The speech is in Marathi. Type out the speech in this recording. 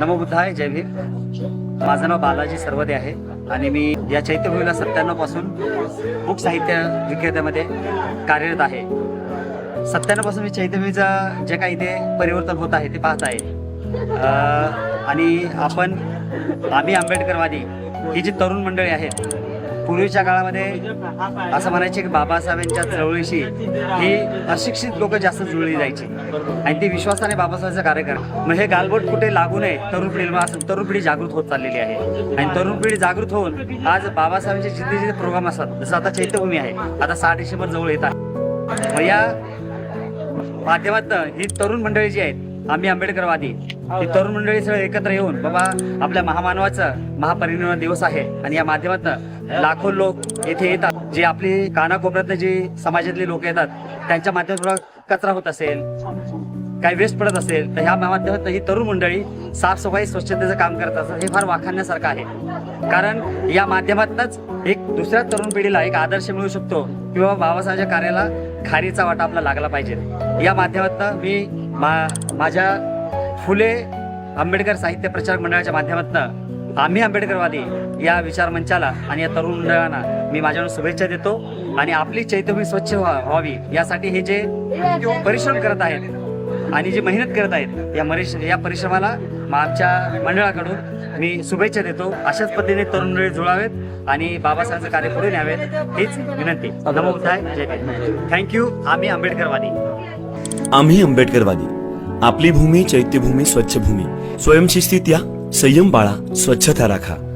नमो बुद्धाय जय भीम. माझं नाव बालाजी सर्वदे आहे आणि मी या चैत्यभूमीला सत्त्याण्णवपासून बुक साहित्य विक्रेत्यामध्ये कार्यरत आहे. सत्त्याण्णवपासून मी चैत्यभूमीचं जे काही इथे परिवर्तन होत आहे ते पाहत आहे. आणि आपण आम्ही आंबेडकरवादी ही जी तरुण मंडळी आहेत पूर्वीच्या काळामध्ये असं म्हणायचे की बाबासाहेबांच्या चळवळीशी ही अशिक्षित लोक जास्त जुळली जायची. आणि ती विश्वासाने बाबासाहेबांचं कार्यक्रम मग हे गालबोट कुठे लागू नये तरुण पिढीला तरुण पिढी जागृत होत चाललेली आहे. आणि तरुण पिढी जागृत होऊन आज बाबासाहेबांचे जिथे जिथे प्रोग्राम असतात जसं आता चैत्यभूमी आहे आता सहा डिसेंबर जवळ येत आहे. मग या माध्यमातनं ही तरुण मंडळी जी आहेत आम्ही आंबेडकरवादी. ही तरुण मंडळी सगळं एकत्र येऊन बाबा आपल्या महामानवाचं महापरिनिर्वाण दिवस आहे आणि या माध्यमातून लाखो लोक येथे येतात. जे आपली कानाकोपऱ्यातले जे समाजातले लोक येतात त्यांच्या माध्यमातून कचरा होत असेल काही वेस्ट पडत असेल तर ह्या माध्यमातून ही तरुण मंडळी साफसफाई स्वच्छतेचं काम करत असतात हे फार वाखाणण्यासारखं आहे. कारण या माध्यमातूनच एक दुसऱ्या तरुण पिढीला एक आदर्श मिळू शकतो. की बाबा बाबासाहेबांच्या कार्याला खारीचा वाटा आपला लागला पाहिजे. या माध्यमातून मी मा माझ्या फुले आंबेडकर साहित्य प्रचारक मंडळाच्या माध्यमातून आम्ही आंबेडकरवादी या विचार मंचाला आणि या तरुण मंडळांना मी माझ्याकडून शुभेच्छा देतो आणि आपली चैत्यभूमी स्वच्छ व्हा- व्हावी यासाठी हे जे परिश्रम करत आहेत आणि जी मेहनत करत आहेत या मरिश या परिश्रमाला आमच्या मंडळाकडून मी शुभेच्छा देतो. अशाच पद्धतीने तरुण मंडळी जुळावेत आणि बाबासाहेबांचं कार्य पुढे न्यावेत. हीच विनंती. नमो जय थँक्यू आम्ही आंबेडकरवादी. आम्ही आंबेडकरवादी. आपली भूमी चैत्यभूमी स्वच्छ भूमी स्वयंशिस्तीत या. संयम बाळा. स्वच्छता राखा.